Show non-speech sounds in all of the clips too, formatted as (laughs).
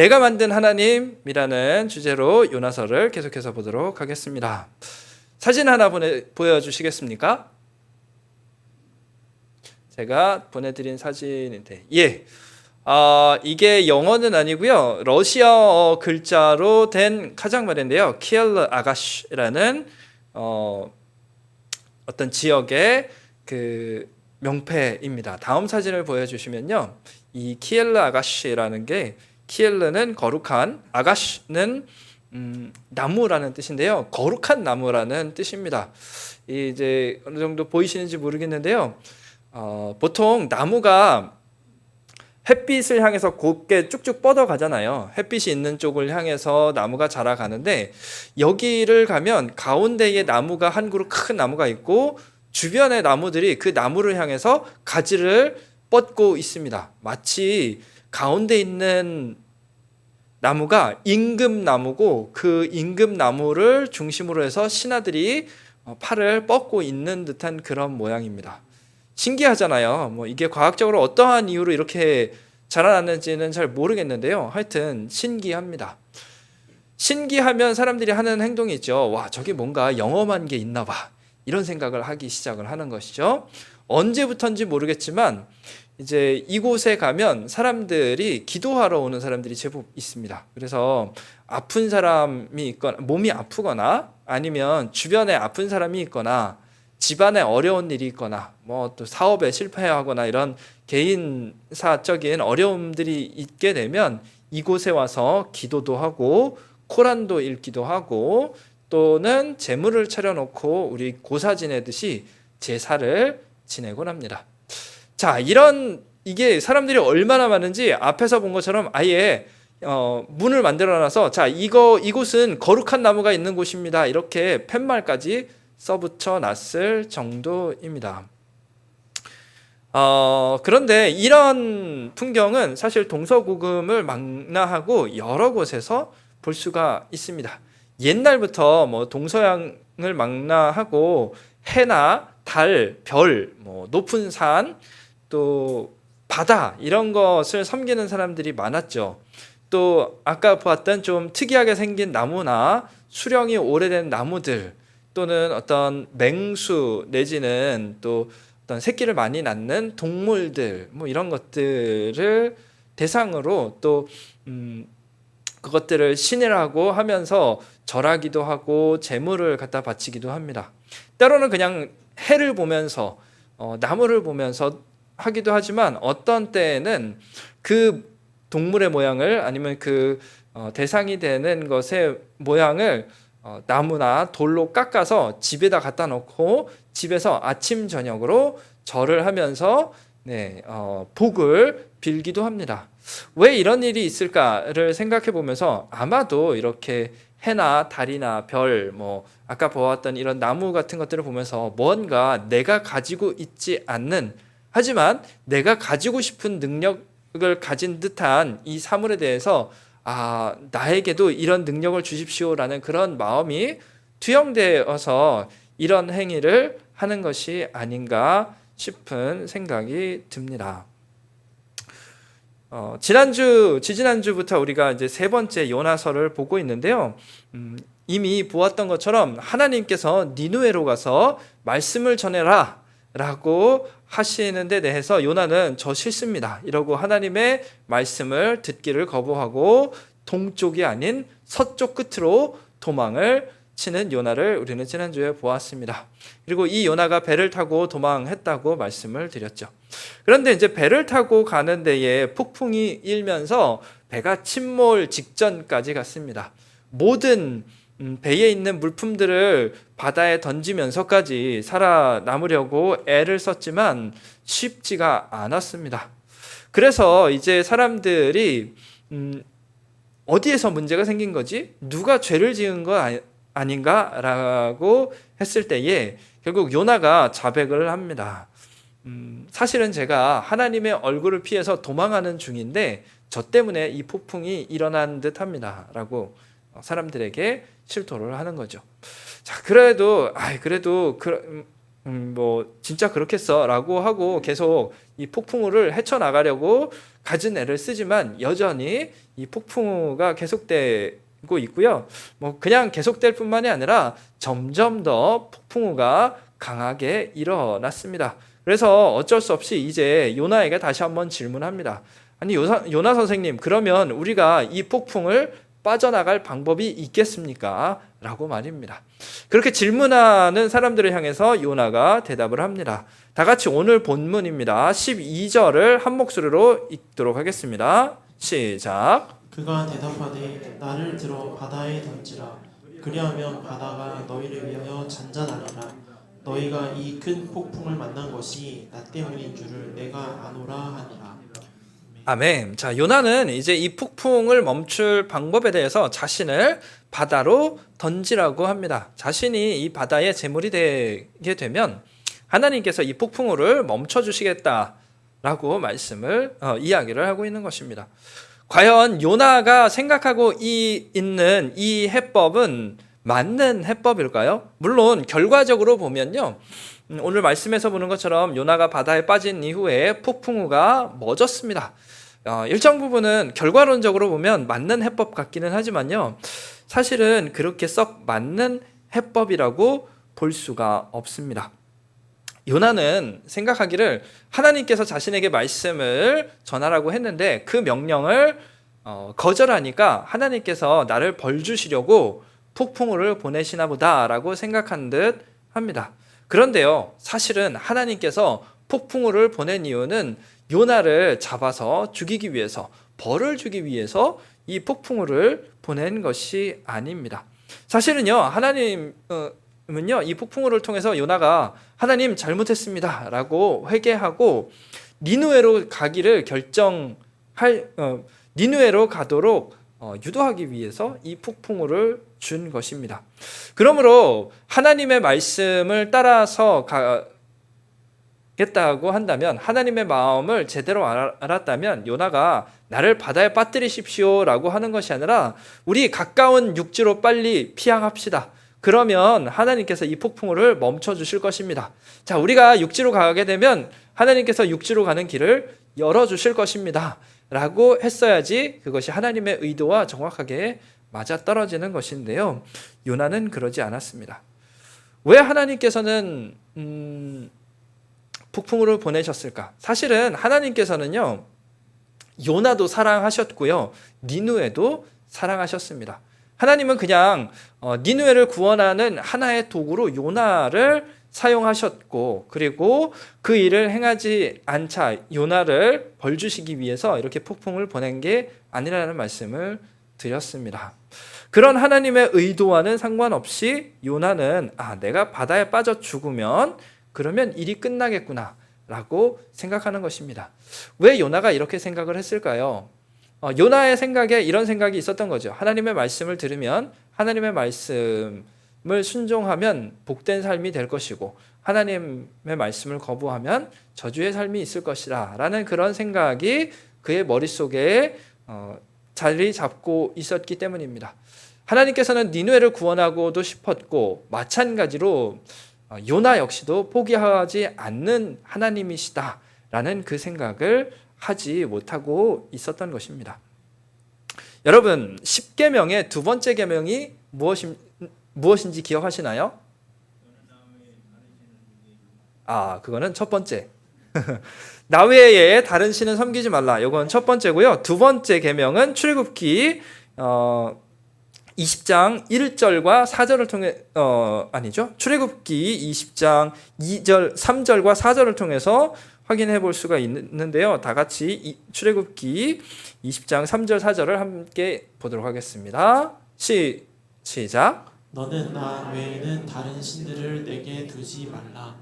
내가 만든 하나님이라는 주제로 요나서를 계속해서 보도록 하겠습니다. 사진 하나 보내, 보여주시겠습니까? 제가 보내드린 사진인데, 예. 아, 이게 영어는 아니고요. 러시아어 글자로 된 카장말인데요. 키엘르 아가시라는 어, 어떤 지역의 그 명패입니다. 다음 사진을 보여주시면요. 이 키엘르 아가시라는 게 키엘르는 거룩한, 아가시는 음, 나무라는 뜻인데요. 거룩한 나무라는 뜻입니다. 이제 어느 정도 보이시는지 모르겠는데요. 어, 보통 나무가 햇빛을 향해서 곱게 쭉쭉 뻗어 가잖아요. 햇빛이 있는 쪽을 향해서 나무가 자라가는데 여기를 가면 가운데에 나무가 한 그루 큰 나무가 있고 주변의 나무들이 그 나무를 향해서 가지를 뻗고 있습니다. 마치 가운데 있는 나무가 임금 나무고 그 임금 나무를 중심으로 해서 신하들이 어, 팔을 뻗고 있는 듯한 그런 모양입니다. 신기하잖아요. 뭐 이게 과학적으로 어떠한 이유로 이렇게 자라났는지는 잘 모르겠는데요. 하여튼 신기합니다. 신기하면 사람들이 하는 행동이 있죠. 와, 저기 뭔가 영험한 게 있나 봐. 이런 생각을 하기 시작을 하는 것이죠. 언제부턴지 모르겠지만 이제 이곳에 가면 사람들이 기도하러 오는 사람들이 제법 있습니다. 그래서 아픈 사람이 있거나 몸이 아프거나 아니면 주변에 아픈 사람이 있거나 집안에 어려운 일이 있거나 뭐 또 사업에 실패하거나 이런 개인 사적인 어려움들이 있게 되면 이곳에 와서 기도도 하고 코란도 읽기도 하고 또는 재물을 차려놓고 우리 고사 지내듯이 제사를 지내곤 합니다. 자, 이런 이게 사람들이 얼마나 많은지 앞에서 본 것처럼 아예 어, 문을 만들어 놔서 자 이거 이곳은 거룩한 나무가 있는 곳입니다. 이렇게 팻말까지 써붙여 놨을 정도입니다. 어, 그런데 이런 풍경은 사실 동서고금을 망라하고 여러 곳에서 볼 수가 있습니다. 옛날부터 뭐 동서양을 망라하고 해나 달, 별, 뭐 높은 산, 또 바다 이런 것을 섬기는 사람들이 많았죠. 또 아까 보았던 좀 특이하게 생긴 나무나 수령이 오래된 나무들 또는 어떤 맹수 내지는 또 어떤 새끼를 많이 낳는 동물들 뭐 이런 것들을 대상으로 또 음, 그것들을 신이라고 하면서 절하기도 하고 재물을 갖다 바치기도 합니다. 때로는 그냥 해를 보면서 어, 나무를 보면서 하기도 하지만 어떤 때에는 그 동물의 모양을 아니면 그 어, 대상이 되는 것의 모양을 어, 나무나 돌로 깎아서 집에다 갖다 놓고 집에서 아침 저녁으로 절을 하면서 네, 어, 복을 빌기도 합니다. 왜 이런 일이 있을까를 생각해 보면서 아마도 이렇게 해나 달이나 별, 뭐 아까 보았던 이런 나무 같은 것들을 보면서 뭔가 내가 가지고 있지 않는 하지만 내가 가지고 싶은 능력을 가진 듯한 이 사물에 대해서 아 나에게도 이런 능력을 주십시오라는 그런 마음이 투영되어서 이런 행위를 하는 것이 아닌가 싶은 생각이 듭니다. 어, 지난주 지지난주부터 우리가 이제 세 번째 요나서를 보고 있는데요. 음, 이미 보았던 것처럼 하나님께서 니누에로 가서 말씀을 전해라 라고 하시는 데 대해서 요나는 저 싫습니다. 이러고 하나님의 말씀을 듣기를 거부하고 동쪽이 아닌 서쪽 끝으로 도망을 치는 요나를 우리는 지난주에 보았습니다. 그리고 이 요나가 배를 타고 도망했다고 말씀을 드렸죠. 그런데 이제 배를 타고 가는 데에 폭풍이 일면서 배가 침몰 직전까지 갔습니다. 모든 음, 배에 있는 물품들을 바다에 던지면서까지 살아남으려고 애를 썼지만 쉽지가 않았습니다. 그래서 이제 사람들이 음, 어디에서 문제가 생긴 거지? 누가 죄를 지은 거 아닌가라고 했을 때에 결국 요나가 자백을 합니다. 음, 사실은 제가 하나님의 얼굴을 피해서 도망하는 중인데 저 때문에 이 폭풍이 일어난 듯 합니다 라고 사람들에게 실토를 하는 거죠. 자, 그래도 아, 그래도 그, 음, 뭐 진짜 그렇겠어라고 하고 계속 이 폭풍우를 헤쳐 나가려고 가진 애를 쓰지만 여전히 이 폭풍우가 계속되고 있고요. 뭐 그냥 계속될 뿐만이 아니라 점점 더 폭풍우가 강하게 일어났습니다. 그래서 어쩔 수 없이 이제 요나에게 다시 한번 질문합니다. 아니 요나 선생님 그러면 우리가 이 폭풍을 빠져나갈 방법이 있겠습니까? 라고 말입니다. 그렇게 질문하는 사람들을 향해서 요나가 대답을 합니다. 다 같이 오늘 본문입니다. 12절을 한 목소리로 읽도록 하겠습니다. 시작. 그가 대답하되 나를 들어 바다에 던지라 그리하면 바다가 너희를 위하여 잔잔하리라 너희가 이 큰 폭풍을 만난 것이 나 때문인 줄을 내가 아노라 하니라 아멘. 자, 요나는 이제 이 폭풍을 멈출 방법에 대해서 자신을 바다로 던지라고 합니다. 자신이 이 바다의 제물이 되게 되면 하나님께서 이 폭풍우를 멈춰 주시겠다라고 말씀을 어, 이야기를 하고 있는 것입니다. 과연 요나가 생각하고 이 있는 이 해법은 맞는 해법일까요? 물론 결과적으로 보면요. 음, 오늘 말씀에서 보는 것처럼 요나가 바다에 빠진 이후에 폭풍우가 멎었습니다. 어, 일정 부분은 결과론적으로 보면 맞는 해법 같기는 하지만요. 사실은 그렇게 썩 맞는 해법이라고 볼 수가 없습니다. 요나는 생각하기를 하나님께서 자신에게 말씀을 전하라고 했는데 그 명령을 어, 거절하니까 하나님께서 나를 벌 주시려고 폭풍우를 보내시나 보다라고 생각한 듯 합니다. 그런데요, 사실은 하나님께서 폭풍우를 보낸 이유는 요나를 잡아서 죽이기 위해서, 벌을 주기 위해서 이 폭풍우를 보낸 것이 아닙니다. 사실은요, 하나님은요, 이 폭풍우를 통해서 요나가 하나님 잘못했습니다. 라고 회개하고 니누에로 가기를 결정할, 어, 니누에로 가도록 어, 유도하기 위해서 이 폭풍우를 준 것입니다. 그러므로 하나님의 말씀을 따라서 가 겠다고 한다면 하나님의 마음을 제대로 알았다면 요나가 나를 바다에 빠뜨리십시오라고 하는 것이 아니라 우리 가까운 육지로 빨리 피항합시다. 그러면 하나님께서 이 폭풍우를 멈춰 주실 것입니다. 자, 우리가 육지로 가게 되면 하나님께서 육지로 가는 길을 열어 주실 것입니다. 라고 했어야지 그것이 하나님의 의도와 정확하게 맞아 떨어지는 것인데요. 요나는 그러지 않았습니다. 왜 하나님께서는 음, 폭풍우를 보내셨을까? 사실은 하나님께서는요. 요나도 사랑하셨고요. 니누에도 사랑하셨습니다. 하나님은 그냥 어, 니누에를 구원하는 하나의 도구로 요나를 사용하셨고 그리고 그 일을 행하지 않자 요나를 벌 주시기 위해서 이렇게 폭풍을 보낸 게 아니라는 말씀을 드렸습니다. 그런 하나님의 의도와는 상관없이 요나는 아 내가 바다에 빠져 죽으면 그러면 일이 끝나겠구나 라고 생각하는 것입니다. 왜 요나가 이렇게 생각을 했을까요? 어, 요나의 생각에 이런 생각이 있었던 거죠. 하나님의 말씀을 들으면 하나님의 말씀을 순종하면 복된 삶이 될 것이고 하나님의 말씀을 거부하면 저주의 삶이 있을 것이라 라는 그런 생각이 그의 머릿속에 어, 자리 잡고 있었기 때문입니다. 하나님께서는 니누에를 구원하고도 싶었고 마찬가지로 어, 요나 역시도 포기하지 않는 하나님이시다라는 그 생각을 하지 못하고 있었던 것입니다. 여러분, 10계명의 두 번째 계명이 무엇인, 무엇인지 기억하시나요? 아, 그거는 첫 번째. (laughs) 나 외에 다른 신은 섬기지 말라. 이건 첫 번째고요. 두 번째 계명은 출애굽기 어 20장 1절과 4절을 통해 어 아니죠. 출애굽기 20장 2절 3절과 4절을 통해서 확인해 볼 수가 있는데요. 다 같이 이- 출애굽기 20장 3절 4절을 함께 보도록 하겠습니다. 시 시작. 너는 나 외에는 다른 신들을 내게 두지 말라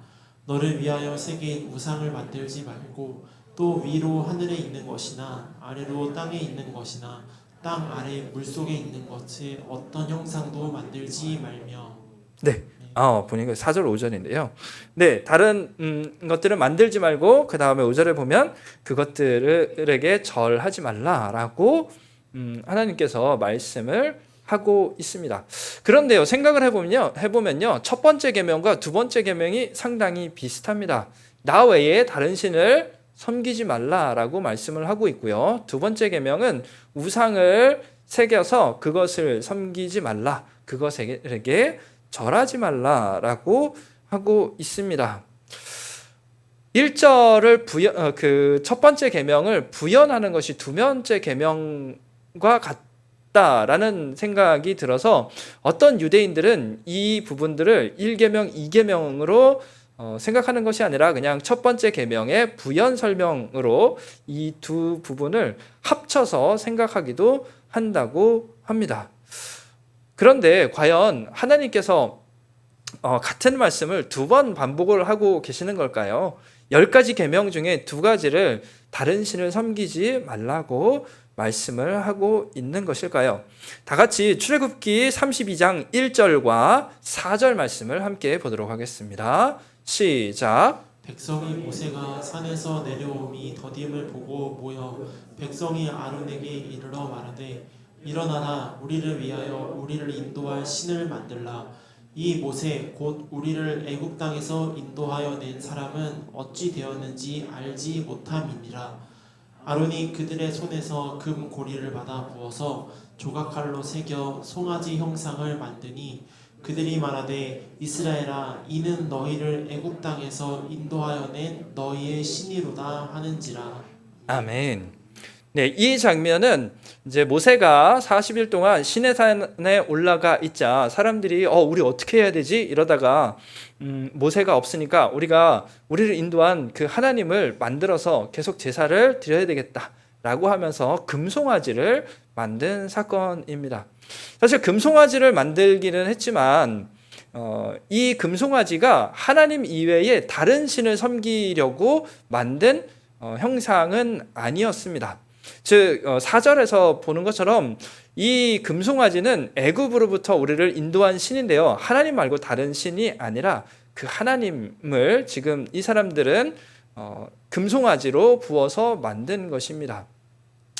너를 위하여 세계인 우상을 만들지 말고 또 위로 하늘에 있는 것이나 아래로 땅에 있는 것이나 땅 아래 물속에 있는 것의 어떤 형상도 만들지 말며 네. 아, 보니까 4절 5절인데요. 네, 다른 음, 것들을 만들지 말고 그 다음에 5절에 보면 그것들에게 절하지 말라라고 음, 하나님께서 말씀을 하고 있습니다. 그런데요, 생각을 해보면요, 해보면요, 첫 번째 계명과 두 번째 계명이 상당히 비슷합니다. 나 외에 다른 신을 섬기지 말라라고 말씀을 하고 있고요. 두 번째 계명은 우상을 새겨서 그것을 섬기지 말라, 그것에게 절하지 말라라고 하고 있습니다. 1절을 부연 어, 그첫 번째 계명을 부연하는 것이 두 번째 계명과 같다라는 생각이 들어서 어떤 유대인들은 이 부분들을 1계명, 2계명으로 어, 생각하는 것이 아니라 그냥 첫 번째 계명의 부연 설명으로 이 두 부분을 합쳐서 생각하기도 한다고 합니다. 그런데 과연 하나님께서 어, 같은 말씀을 두 번 반복을 하고 계시는 걸까요? 열 가지 계명 중에 두 가지를 다른 신을 섬기지 말라고 말씀을 하고 있는 것일까요? 다 같이 출애굽기 32장 1절과 4절 말씀을 함께 보도록 하겠습니다. 시작. 백성이 모세가 산에서 내려옴이 더딤을 보고 모여 백성이 아론에게 이르러 말하되 일어나라 우리를 위하여 우리를 인도할 신을 만들라 이 모세 곧 우리를 애굽 땅에서 인도하여 낸 사람은 어찌 되었는지 알지 못함이니라 아론이 그들의 손에서 금 고리를 받아 부어서 조각칼로 새겨 송아지 형상을 만드니 그들이 말하되 이스라엘아 이는 너희를 애굽 땅에서 인도하여 낸 너희의 신이로다 하는지라. 아멘. 네, 이 장면은 이제 모세가 40일 동안 시내산에 올라가 있자 사람들이 어 우리 어떻게 해야 되지? 이러다가 음, 모세가 없으니까 우리가 우리를 인도한 그 하나님을 만들어서 계속 제사를 드려야 되겠다 라고 하면서 금송아지를 만든 사건입니다. 사실 금송아지를 만들기는 했지만 어, 이 금송아지가 하나님 이외에 다른 신을 섬기려고 만든 어, 형상은 아니었습니다. 즉 어, 4절에서 보는 것처럼 이 금송아지는 애굽으로부터 우리를 인도한 신인데요. 하나님 말고 다른 신이 아니라 그 하나님을 지금 이 사람들은 어, 금송아지로 부어서 만든 것입니다.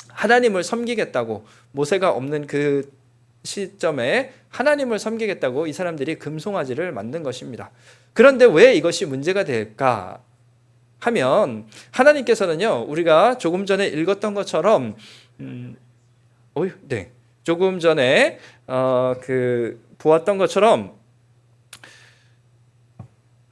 하나님을 섬기겠다고 모세가 없는 그 시점에 하나님을 섬기겠다고 이 사람들이 금송아지를 만든 것입니다. 그런데 왜 이것이 문제가 될까 하면 하나님께서는요 우리가 조금 전에 읽었던 것처럼 음, 어이, 네 조금 전에 어, 그 보았던 것처럼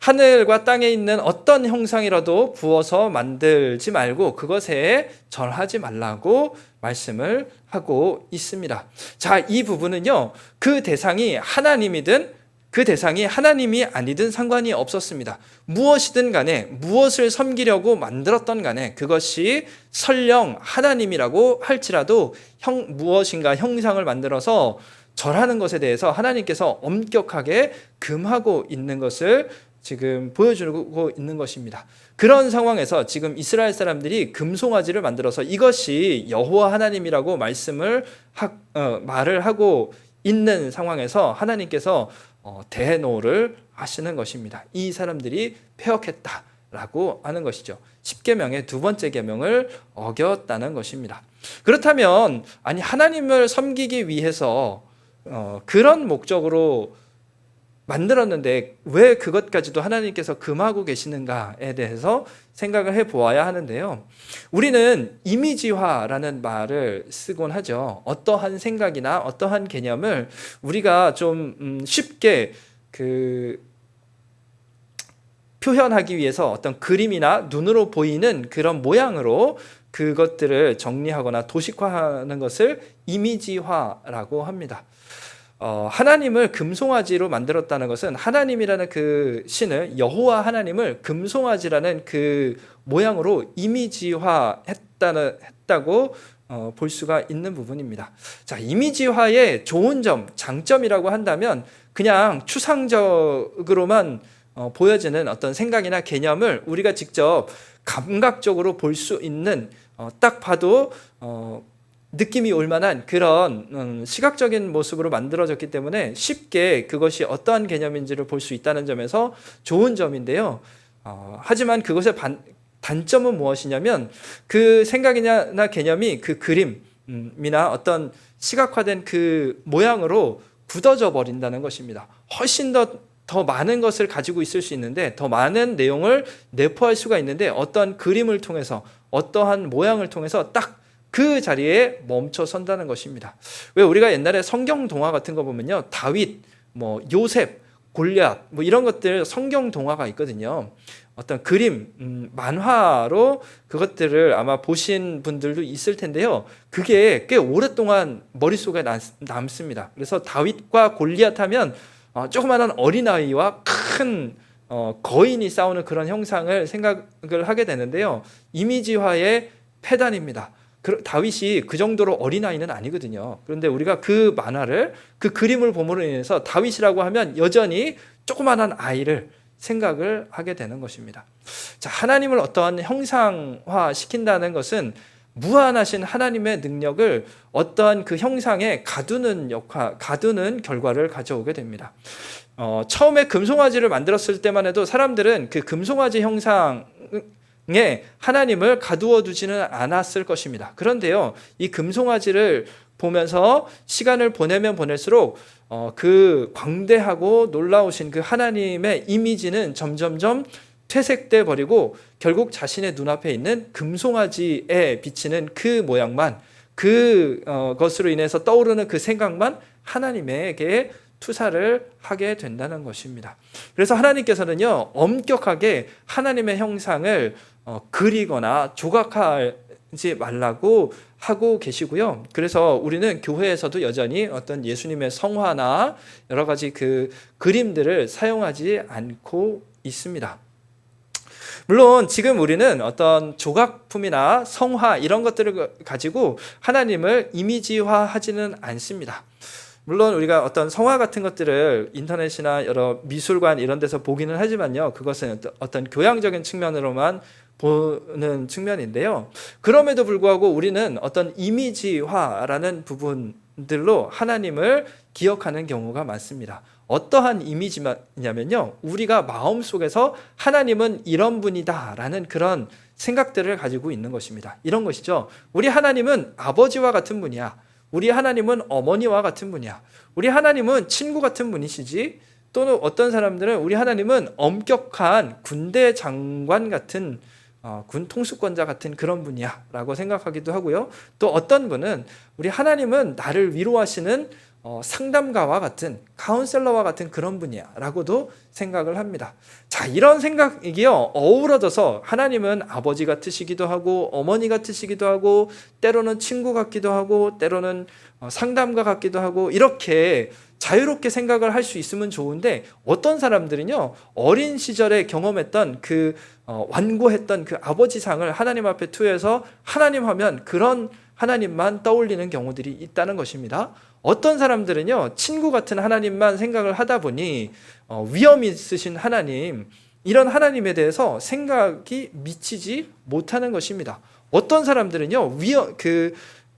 하늘과 땅에 있는 어떤 형상이라도 부어서 만들지 말고 그것에 절하지 말라고 말씀을 하고 있습니다. 자, 이 부분은요, 그 대상이 하나님이든 그 대상이 하나님이 아니든 상관이 없었습니다. 무엇이든 간에 무엇을 섬기려고 만들었던 간에 그것이 설령 하나님이라고 할지라도 형, 무엇인가 형상을 만들어서 절하는 것에 대해서 하나님께서 엄격하게 금하고 있는 것을 지금 보여주고 있는 것입니다. 그런 상황에서 지금 이스라엘 사람들이 금송아지를 만들어서 이것이 여호와 하나님이라고 말씀을 하, 어, 말을 하고 있는 상황에서 하나님께서 어, 대노를 하시는 것입니다. 이 사람들이 폐역했다라고 하는 것이죠. 10계명의 두 번째 계명을 어겼다는 것입니다. 그렇다면 아니 하나님을 섬기기 위해서 어, 그런 목적으로 만들었는데 왜 그것까지도 하나님께서 금하고 계시는가에 대해서 생각을 해 보아야 하는데요. 우리는 이미지화라는 말을 쓰곤 하죠. 어떠한 생각이나 어떠한 개념을 우리가 좀 음, 쉽게 그 표현하기 위해서 어떤 그림이나 눈으로 보이는 그런 모양으로 그것들을 정리하거나 도식화하는 것을 이미지화라고 합니다. 어, 하나님을 금송아지로 만들었다는 것은 하나님이라는 그 신을 여호와 하나님을 금송아지라는 그 모양으로 이미지화했다는 했다고 어, 볼 수가 있는 부분입니다. 자, 이미지화의 좋은 점, 장점이라고 한다면 그냥 추상적으로만 어, 보여지는 어떤 생각이나 개념을 우리가 직접 감각적으로 볼 수 있는 어, 딱 봐도 어, 느낌이 올 만한 그런 음, 시각적인 모습으로 만들어졌기 때문에 쉽게 그것이 어떠한 개념인지를 볼 수 있다는 점에서 좋은 점인데요. 어, 하지만 그것의 반, 단점은 무엇이냐면 그 생각이나 개념이 그 그림 그림이나 어떤 시각화된 그 모양으로 굳어져 버린다는 것입니다. 훨씬 더, 더 많은 것을 가지고 있을 수 있는데 더 많은 내용을 내포할 수가 있는데 어떤 그림을 통해서 어떠한 모양을 통해서 딱 그 자리에 멈춰 선다는 것입니다. 왜 우리가 옛날에 성경 동화 같은 거 보면요. 다윗, 뭐 요셉, 골리앗 뭐 이런 것들 성경 동화가 있거든요. 어떤 그림, 음, 만화로 그것들을 아마 보신 분들도 있을 텐데요. 그게 꽤 오랫동안 머릿속에 남, 남습니다. 그래서 다윗과 골리앗 하면 어, 조그마한 어린아이와 큰 어, 거인이 싸우는 그런 형상을 생각을 하게 되는데요. 이미지화의 패단입니다. 그, 다윗이 그 정도로 어린아이는 아니거든요. 그런데 우리가 그 만화를, 그 그림을 봄으로 인해서 다윗이라고 하면 여전히 조그마한 아이를 생각을 하게 되는 것입니다. 자, 하나님을 어떠한 형상화 시킨다는 것은 무한하신 하나님의 능력을 어떠한 그 형상에 가두는 역할, 가두는 결과를 가져오게 됩니다. 어, 처음에 금송아지를 만들었을 때만 해도 사람들은 그 금송아지 형상 에 하나님을 가두어 두지는 않았을 것입니다. 그런데요, 이 금송아지를 보면서 시간을 보내면 보낼수록 어, 그 광대하고 놀라우신 그 하나님의 이미지는 점점점 퇴색돼 버리고 결국 자신의 눈앞에 있는 금송아지에 비치는 그 모양만 그 어, 것으로 인해서 떠오르는 그 생각만 하나님에게 투사를 하게 된다는 것입니다. 그래서 하나님께서는요 엄격하게 하나님의 형상을 어, 그리거나 조각하지 말라고 하고 계시고요. 그래서 우리는 교회에서도 여전히 어떤 예수님의 성화나 여러 가지 그 그림들을 사용하지 않고 있습니다. 물론 지금 우리는 어떤 조각품이나 성화 이런 것들을 가지고 하나님을 이미지화하지는 않습니다. 물론 우리가 어떤 성화 같은 것들을 인터넷이나 여러 미술관 이런 데서 보기는 하지만요. 그것은 어떤 교양적인 측면으로만 보는 측면인데요. 그럼에도 불구하고 우리는 어떤 이미지화라는 부분들로 하나님을 기억하는 경우가 많습니다. 어떠한 이미지냐면요. 우리가 마음속에서 하나님은 이런 분이다라는 그런 생각들을 가지고 있는 것입니다. 이런 것이죠. 우리 하나님은 아버지와 같은 분이야. 우리 하나님은 어머니와 같은 분이야. 우리 하나님은 친구 같은 분이시지. 또는 어떤 사람들은 우리 하나님은 엄격한 군대 장관 같은 어, 군 통수권자 같은 그런 분이야 라고 생각하기도 하고요. 또 어떤 분은 우리 하나님은 나를 위로하시는 어, 상담가와 같은 카운셀러와 같은 그런 분이야라고도 생각을 합니다. 자 이런 생각이요 어우러져서 하나님은 아버지 같으시기도 하고 어머니 같으시기도 하고 때로는 친구 같기도 하고 때로는 어, 상담가 같기도 하고 이렇게 자유롭게 생각을 할 수 있으면 좋은데 어떤 사람들은요 어린 시절에 경험했던 그 어, 완고했던 그 아버지상을 하나님 앞에 투여해서 하나님 하면 그런 하나님만 떠올리는 경우들이 있다는 것입니다. 어떤 사람들은요 친구 같은 하나님만 생각을 하다 보니 어, 위험 있으신 하나님 이런 하나님에 대해서 생각이 미치지 못하는 것입니다. 어떤 사람들은요 위험 그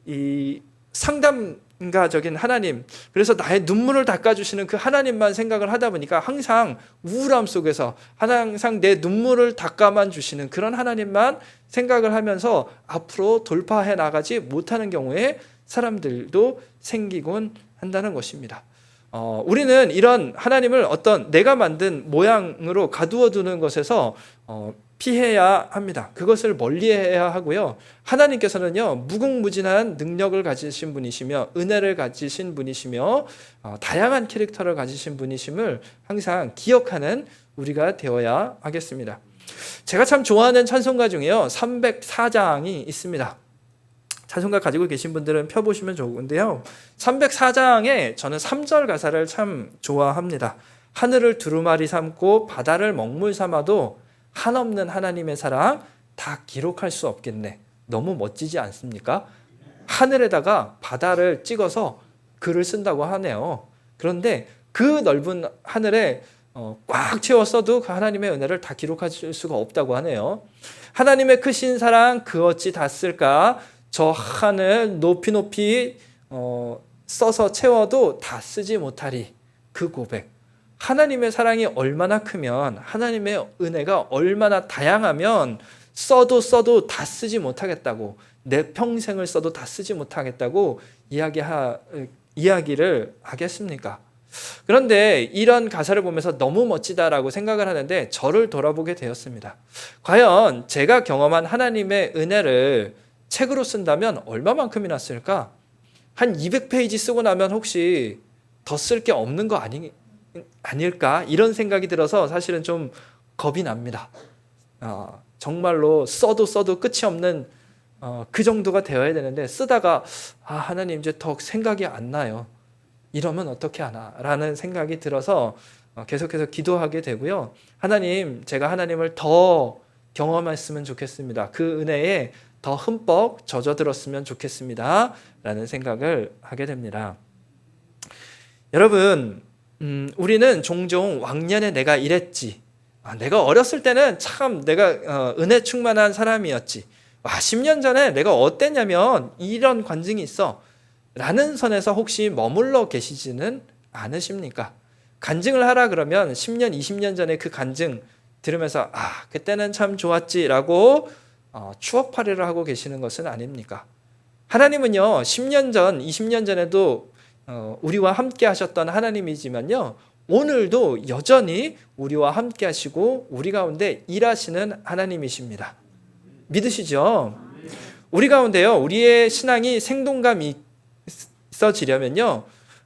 이 상담가적인 하나님 그래서 나의 눈물을 닦아주시는 그 하나님만 생각을 하다 보니까 항상 우울함 속에서 항상 내 눈물을 닦아만 주시는 그런 하나님만 생각을 하면서 앞으로 돌파해 나가지 못하는 경우에 사람들도 생기곤 한다는 것입니다. 어, 우리는 이런 하나님을 어떤 내가 만든 모양으로 가두어 두는 것에서 어, 피해야 합니다. 그것을 멀리해야 하고요. 하나님께서는요 무궁무진한 능력을 가지신 분이시며 은혜를 가지신 분이시며 어, 다양한 캐릭터를 가지신 분이심을 항상 기억하는 우리가 되어야 하겠습니다. 제가 참 좋아하는 찬송가 중에요 304장이 있습니다. 찬송가 가지고 계신 분들은 펴보시면 좋은데요. 304장에 저는 3절 가사를 참 좋아합니다. 하늘을 두루마리 삼고 바다를 먹물 삼아도 한없는 하나님의 사랑 다 기록할 수 없겠네. 너무 멋지지 않습니까? 하늘에다가 바다를 찍어서 글을 쓴다고 하네요. 그런데 그 넓은 하늘에 어, 꽉 채워 써도 그 하나님의 은혜를 다 기록할 수가 없다고 하네요. 하나님의 크신 사랑 그 어찌 다 쓸까? 저 하늘 높이 높이 어, 써서 채워도 다 쓰지 못하리 그 고백. 하나님의 사랑이 얼마나 크면 하나님의 은혜가 얼마나 다양하면 써도 써도 다 쓰지 못하겠다고 내 평생을 써도 다 쓰지 못하겠다고 이야기하 이야기를 하겠습니까? 그런데 이런 가사를 보면서 너무 멋지다라고 생각을 하는데 저를 돌아보게 되었습니다. 과연 제가 경험한 하나님의 은혜를 책으로 쓴다면 얼마만큼이나 쓸까? 한 200페이지 쓰고 나면 혹시 더 쓸 게 없는 거 아니, 아닐까? 이런 생각이 들어서 사실은 좀 겁이 납니다. 어, 정말로 써도 써도 끝이 없는 어, 그 정도가 되어야 되는데 쓰다가 아, 하나님 이제 더 생각이 안 나요. 이러면 어떻게 하나? 라는 생각이 들어서 어, 계속해서 기도하게 되고요. 하나님, 제가 하나님을 더 경험했으면 좋겠습니다. 그 은혜에 더 흠뻑 젖어들었으면 좋겠습니다. 라는 생각을 하게 됩니다. 여러분, 음, 우리는 종종 왕년에 내가 이랬지. 아, 내가 어렸을 때는 참 내가 어, 은혜 충만한 사람이었지. 와, 10년 전에 내가 어땠냐면 이런 관증이 있어. 라는 선에서 혹시 머물러 계시지는 않으십니까? 간증을 하라 그러면 10년, 20년 전에 그 간증 들으면서 아, 그때는 참 좋았지라고 어, 추억팔이를 하고 계시는 것은 아닙니까? 하나님은요, 10년 전, 20년 전에도 어, 우리와 함께 하셨던 하나님이지만요, 오늘도 여전히 우리와 함께 하시고 우리 가운데 일하시는 하나님이십니다. 믿으시죠? 우리 가운데요, 우리의 신앙이 생동감이 있어지려면요,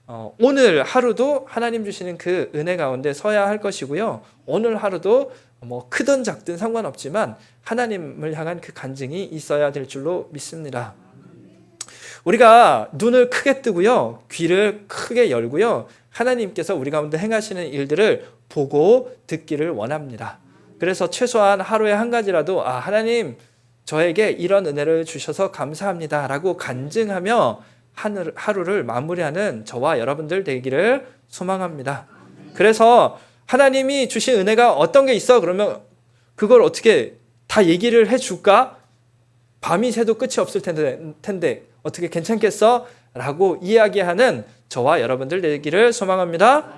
어, 오늘 하루도 하나님 주시는 그 은혜 가운데 서야 할 것이고요. 오늘 하루도 뭐 크든 작든 상관없지만 하나님을 향한 그 간증이 있어야 될 줄로 믿습니다. 우리가 눈을 크게 뜨고요. 귀를 크게 열고요. 하나님께서 우리 가운데 행하시는 일들을 보고 듣기를 원합니다. 그래서 최소한 하루에 한 가지라도 아, 하나님 저에게 이런 은혜를 주셔서 감사합니다라고 간증하며 하루를 마무리하는 저와 여러분들 되기를 소망합니다. 그래서 하나님이 주신 은혜가 어떤 게 있어? 그러면 그걸 어떻게 다 얘기를 해줄까? 밤이 새도 끝이 없을 텐데, 텐데 어떻게 괜찮겠어? 라고 이야기하는 저와 여러분들 되기를 소망합니다.